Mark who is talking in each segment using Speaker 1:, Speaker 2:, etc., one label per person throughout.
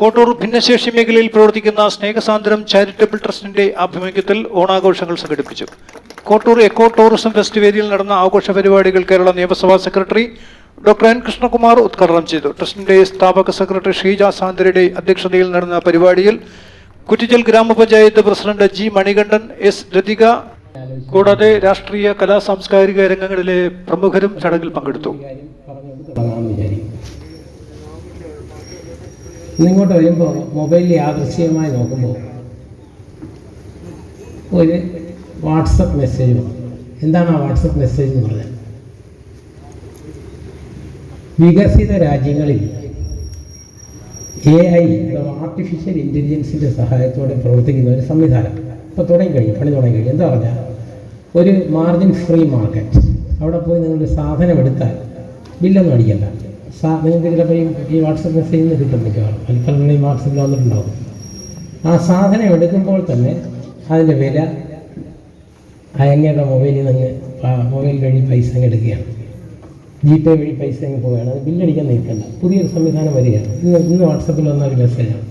Speaker 1: കോട്ടൂർ ഭിന്നശേഷി മേഖലയിൽ പ്രവർത്തിക്കുന്ന സ്നേഹസാന്ദ്രം ചാരിറ്റബിൾ ട്രസ്റ്റിന്റെ ആഭിമുഖ്യത്തിൽ ഓണാഘോഷങ്ങൾ സംഘടിപ്പിച്ചു. കോട്ടൂർ എക്കോ ടൂറിസം ഫെസ്റ്റ് വേദിയിൽ നടന്ന ആഘോഷ പരിപാടികൾ കേരള നിയമസഭാ സെക്രട്ടറി ഡോക്ടർ എൻ. കൃഷ്ണകുമാർ ഉദ്ഘാടനം ചെയ്തു. ട്രസ്റ്റിന്റെ സ്ഥാപക സെക്രട്ടറി ഷീജ സാന്ദ്രയുടെ അധ്യക്ഷതയിൽ നടന്ന പരിപാടിയിൽ കുറ്റിച്ചൽ ഗ്രാമപഞ്ചായത്ത് president G Manikandan S. Rathika കൂടാതെ രാഷ്ട്രീയ കലാ സാംസ്കാരിക രംഗങ്ങളിലെ പ്രമുഖരും ചടങ്ങിൽ പങ്കെടുത്തു.
Speaker 2: ഇന്നിങ്ങോട്ട് വരുമ്പോൾ മൊബൈലിൽ യാദൃശ്യമായി നോക്കുമ്പോൾ ഒരു വാട്സപ്പ് മെസ്സേജ് എന്താണ് ആ വാട്സപ്പ് മെസ്സേജ് എന്ന് പറഞ്ഞാൽ? വികസിത രാജ്യങ്ങളിൽ എ ഐ അഥവാ ആർട്ടിഫിഷ്യൽ ഇന്റലിജൻസിന്റെ സഹായത്തോടെ പ്രവർത്തിക്കുന്ന ഒരു സംവിധാനം. ഇപ്പോൾ തുടങ്ങി കഴിഞ്ഞു പണി തുടങ്ങി കഴിഞ്ഞു. എന്താ പറഞ്ഞാൽ ഒരു മാർജിൻ ഫ്രീ മാർക്കറ്റ് അവിടെ പോയി നിങ്ങളൊരു സാധനം എടുത്താൽ ബില്ലൊന്നും അടിക്കണ്ട. നിങ്ങൾക്ക് ചിലപ്പോൾ ഈ വാട്സപ്പ് മെസ്സേജിൽ നിന്ന് കിട്ടും മിക്കവാറും. അല്ലെങ്കിൽ ഈ വാട്സപ്പിൽ വന്നിട്ടുണ്ടാവും. ആ സാധനം എടുക്കുമ്പോൾ തന്നെ അതിന്റെ വില അയങ്ങയുടെ മൊബൈലിൽ നിന്ന് മൊബൈൽ വഴി പൈസ അങ്ങ് എടുക്കുകയാണ്. ജി പേ വഴി പൈസ അങ്ങ് പോവുകയാണ്. അത് ബില്ലടിക്കാൻ നിൽക്കണ്ട. പുതിയൊരു സംവിധാനം വരികയാണ്. ഇന്ന് ഇന്ന് വാട്സപ്പിൽ വന്ന ഒരു മെസ്സേജാണ്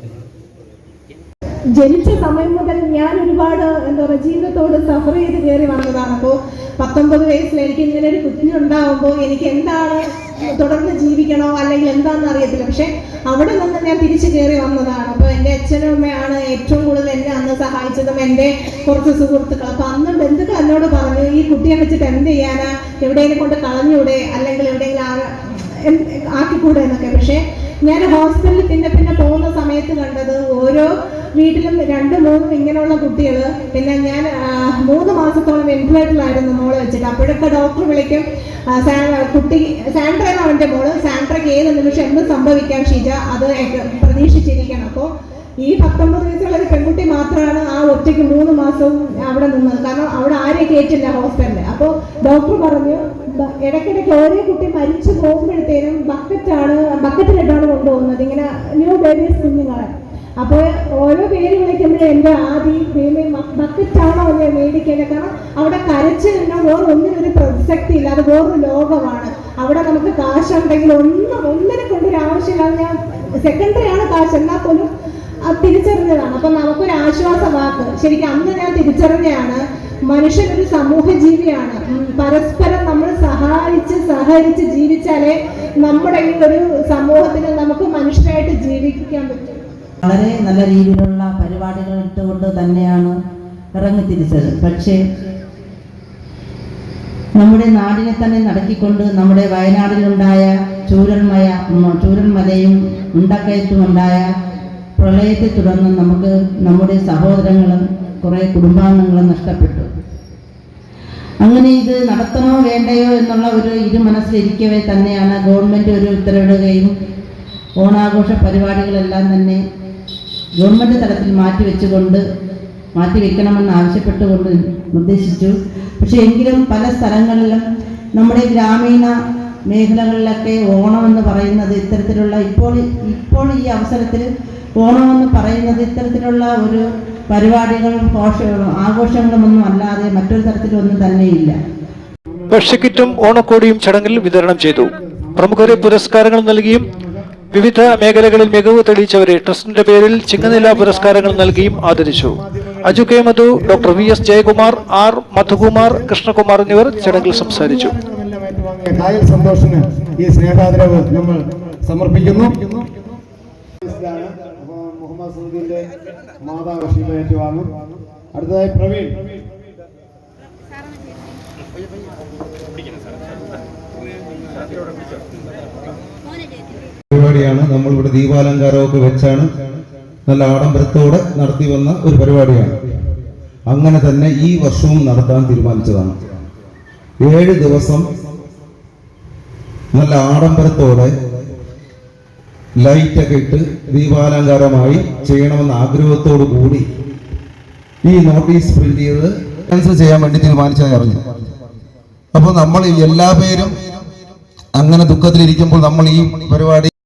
Speaker 3: ജനിച്ച സമയം മുതൽ ഞാൻ ഒരുപാട് എന്താ പറയുക ജീവിതത്തോട് സഫർ ചെയ്ത് കയറി വന്നതാണ്. അപ്പോൾ പത്തൊമ്പത് വയസ്സിൽ എനിക്ക് ഇങ്ങനെ ഒരു കുഞ്ഞുണ്ടാവുമ്പോൾ എനിക്ക് എന്താണ് തുടർന്ന് ജീവിക്കണോ അല്ലെങ്കിൽ എന്താണെന്ന് അറിയത്തില്ല. പക്ഷെ അവിടെ നിന്ന് ഞാൻ തിരിച്ചു കയറി വന്നതാണ്. അപ്പോൾ എന്റെ അച്ഛനും അമ്മയാണ് ഏറ്റവും കൂടുതൽ എന്നെ അന്ന് സഹായിച്ചതും എന്റെ കുറച്ച് സുഹൃത്തുക്കൾ. അപ്പോൾ അന്ന് ബന്ധുക്കൾ എന്നോട് പറഞ്ഞു ഈ കുട്ടിയെ വെച്ചിട്ട് എന്ത് ചെയ്യാനാ? എവിടെയെങ്കിലും കൊണ്ട് കളഞ്ഞൂടെ? അല്ലെങ്കിൽ എവിടെയെങ്കിലും ആക്കിക്കൂടെ? എന്നൊക്കെ. പക്ഷേ ഞാൻ ഹോസ്പിറ്റലിൽ പിന്നെ പിന്നെ പോകുന്ന സമയത്ത് കണ്ടത് ഓരോ വീട്ടിലും രണ്ട് മൂന്നും ഇങ്ങനെയുള്ള കുട്ടികൾ പിന്നെ ഞാൻ മൂന്ന് മാസത്തോളം വെന്റിലേറ്ററിലായിരുന്നു മോൾ വെച്ചിട്ട് അപ്പോഴൊക്കെ ഡോക്ടർ വിളിക്കും കുട്ടി സാൻഡ്രയാണ് അവന്റെ മോൾ. സാൻഡ്രയ്ക്ക് ഏത് നിമിഷം എന്ത് സംഭവിക്കാം ഷീജ? അത് പ്രതീക്ഷിച്ചിരിക്കണം. അപ്പോൾ ഈ പത്തൊമ്പത് വയസ്സുള്ള ഒരു പെൺകുട്ടി മാത്രമാണ് ആ ഒറ്റയ്ക്ക് മൂന്ന് മാസവും അവിടെ നിന്നത്. കാരണം അവിടെ ആരെയും കയറ്റില്ല ഹോസ്പിറ്റലിൽ അപ്പോൾ ഡോക്ടർ പറഞ്ഞു ഇടയ്ക്കിടയ്ക്ക് ഓരോ കുട്ടി മരിച്ചു പോകുമ്പോഴത്തേനും ബക്കറ്റാണ് ബക്കറ്റിലിട്ടാണ് കൊണ്ടുപോകുന്നത്. ഇങ്ങനെ ന്യൂ ബേബീസ് കുഞ്ഞുങ്ങളെ. അപ്പോൾ ഓരോ പേര് വിളിക്കുമ്പോഴും എന്റെ ആദി ഭീമി ബക്കറ്റാണോ ഞാൻ മേടിക്കേണ്ടത് കാരണം അവിടെ കരച്ചു നിന്നാൽ വേറെ ഒന്നിനും ഒരു പ്രസക്തി ഇല്ല. അത് വേറൊരു ലോകമാണ്. അവിടെ നമുക്ക് കാശുണ്ടെങ്കിൽ ഒന്നും ഒന്നിനെ കൊണ്ടൊരു ആവശ്യമില്ലാതെ ഞാൻ സെക്കൻഡറി ആണ് കാശ്. എന്നാൽ പോലും അത് തിരിച്ചറിഞ്ഞതാണ്. അപ്പം നമുക്കൊരു ആശ്വാസ വാക്ക് ശരിക്കും അന്ന് ഞാൻ തിരിച്ചറിഞ്ഞാണ് മനുഷ്യൻ ഒരു സമൂഹ ജീവിയാണ് പരസ്പരം നമ്മൾ സഹായിച്ച് സഹകരിച്ച് ജീവിച്ചാലേ നമ്മുടെ ഈ ഒരു സമൂഹത്തിന് നമുക്ക് മനുഷ്യരായിട്ട് ജീവിക്കാൻ പറ്റും.
Speaker 4: വളരെ നല്ല രീതിയിലുള്ള പരിപാടികൾ ഇട്ടുകൊണ്ട് തന്നെയാണ് ഇറങ്ങിത്തിരിച്ചത് പക്ഷേ നമ്മുടെ നാടിനെ തന്നെ നടത്തിക്കൊണ്ട് നമ്മുടെ വയനാടിലുണ്ടായ ചൂരന്മയ ചൂരന്മലയും ഉണ്ടക്കയത്തുമുണ്ടായ പ്രളയത്തെ തുടർന്ന് നമുക്ക് നമ്മുടെ സഹോദരങ്ങളും കുറേ കുടുംബാംഗങ്ങളും നഷ്ടപ്പെട്ടു. അങ്ങനെ ഇത് നടത്തണോ വേണ്ടയോ എന്നുള്ള ഒരു ഇരു മനസ്സിലിരിക്കവേ തന്നെയാണ് ഗവൺമെന്റ് ഒരു ഉത്തരവിടുകയും ഓണാഘോഷ പരിപാടികളെല്ലാം തന്നെ ഗവൺമെന്റ് തലത്തിൽ മാറ്റിവെച്ചുകൊണ്ട് മാറ്റിവെക്കണമെന്ന് ആവശ്യപ്പെട്ടുകൊണ്ട് നിർദ്ദേശിച്ചു. പക്ഷേ എങ്കിലും പല സ്ഥലങ്ങളിലും നമ്മുടെ ഗ്രാമീണ മേഖലകളിലൊക്കെ ഓണമെന്ന് പറയുന്നത് ഇത്തരത്തിലുള്ള ഇപ്പോൾ ഇപ്പോൾ ഈ അവസരത്തിൽ ഓണമെന്ന് പറയുന്നത് ഇത്തരത്തിലുള്ള ഒരു പരിപാടികളും ഘോഷ ആഘോഷങ്ങളുമൊന്നും അല്ലാതെ മറ്റൊരു തരത്തിലൊന്നും തന്നെയില്ല.
Speaker 1: ഭക്ഷ്യക്കിറ്റും ഓണക്കോടിയും ചടങ്ങിൽ വിതരണം ചെയ്തു. പ്രമുഖരെ പുരസ്കാരങ്ങൾ നൽകിയും വിവിധ മേഖലകളിൽ മികവ് തെളിയിച്ചവരെ ട്രസ്റ്റിന്റെ പേരിൽ ചിങ്ങനില പുരസ്കാരങ്ങൾ നൽകിയും ആദരിച്ചു. Aju K Madhu doctor V S Jayakumar R Madhukumar Krishnakumar എന്നിവർ ചടങ്ങിൽ സംസാരിച്ചു.
Speaker 5: ഈ സ്നേഹാദരവ് നമ്മൾ സമർപ്പിക്കുന്നു. മുഹമ്മദ് സൗദിന്റെ മാതാവ് ഏറ്റുവാങ്ങും അടുത്തതായി പ്രവീൺ
Speaker 6: പരിപാടിയാണ്. നമ്മളിവിടെ ദീപാലങ്കാരമൊക്കെ വെച്ചാണ് നല്ല ആഡംബരത്തോടെ നടത്തി വന്ന ഒരു പരിപാടിയാണ്. അങ്ങനെ തന്നെ ഈ വർഷവും നടത്താൻ തീരുമാനിച്ചതാണ്. ഏഴ് ദിവസം നല്ല ആഡംബരത്തോടെ ലൈറ്റൊക്കെ ഇട്ട് ദീപാലങ്കാരമായി ചെയ്യണമെന്ന ആഗ്രഹത്തോടു കൂടി ഈ നോട്ടീസ് പ്രിന്റ് ചെയ്ത് ക്യാൻസൽ ചെയ്യാൻ വേണ്ടി തീരുമാനിച്ചതായി അറിഞ്ഞു. അപ്പോൾ നമ്മൾ എല്ലാ പേരും അങ്ങനെ ദുഃഖത്തിലിരിക്കുമ്പോൾ നമ്മൾ ഈ പരിപാടി